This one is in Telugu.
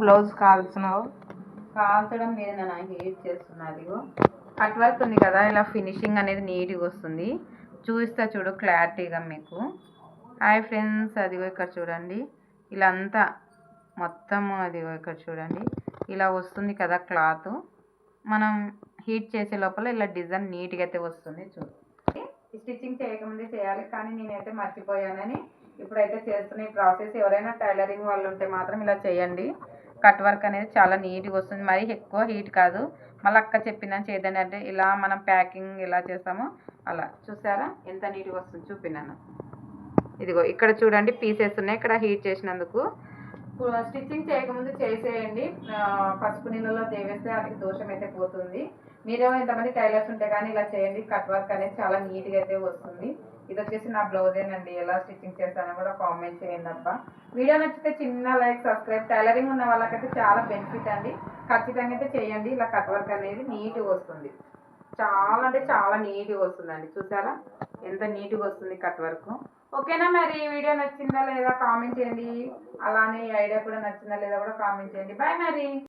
బ్లౌజ్ కాల్చినావు కాల్చడం మీద నేను హీట్ చేస్తున్నది కట్ వర్క్ ఉంది కదా ఇలా ఫినిషింగ్ అనేది నీట్గా వస్తుంది. చూస్తా చూడు క్లారిటీగా మీకు. హాయ్ ఫ్రెండ్స్ అదిగో ఇక్కడ చూడండి. ఇలా అంతా మొత్తం అదిగో ఇక్కడ చూడండి. ఇలా వస్తుంది కదా క్లాత్. మనం హీట్ చేసే లోపల ఇలా డిజైన్ నీట్గా అయితే వస్తుంది చూడు. స్టిచ్చింగ్ చేయకముందే చేయాలి కానీ నేనైతే మర్చిపోయానని ఇప్పుడైతే చేస్తున్న ఈ ప్రాసెస్. ఎవరైనా టైలరింగ్ వాళ్ళు ఉంటే మాత్రం ఇలా చేయండి. కట్ వర్క్ అనేది చాలా నీట్గా వస్తుంది. మరి ఎక్కువ హీట్ కాదు. మళ్ళీ అక్క చెప్పినాను చేద్దండి అంటే ఇలా మనం ప్యాకింగ్ ఎలా చేస్తామో. అలా చూసారా? ఎంత నీట్గా వస్తుంది చూపినాను. ఇదిగో ఇక్కడ చూడండి పీసెస్ ఉన్నాయి. ఇక్కడ హీట్ చేసినందుకు. స్టిచ్చింగ్ చేయకముందు చేసేయండి. పసుపు నీళ్ళలో దేవేస్తే వాటికి దోషం అయితే పోతుంది. మీరు ఎంతమంది టైలర్స్ ఉంటే కానీ ఇలా చేయండి. కట్ వర్క్ అనేది చాలా నీట్గా అయితే వస్తుంది. ఇది వచ్చేసి నా బ్లౌజేనండి. ఎలా స్టిచ్చింగ్ చేస్తానో కూడా కామెంట్ చేయండి అబ్బా. వీడియో నచ్చితే చిన్న లైక్ సబ్స్క్రైబ్ టైలరింగ్ ఉన్న వాళ్ళకైతే చాలా బెనిఫిట్ అండి. ఖచ్చితంగా అయితే చేయండి. ఇలా కట్ వర్క్ అనేది నీట్గా వస్తుంది. చాలా అంటే చాలా నీట్గా వస్తుందండి. చూసారా? ఎంత నీట్గా వస్తుంది కట్ వర్క్. ఓకేనా మరి? ఈ వీడియో నచ్చిందా లేదా కామెంట్ చేయండి. అలానే ఈ ఐడియా కూడా నచ్చిందా లేదా కూడా కామెంట్ చేయండి. బాయ్ మరి.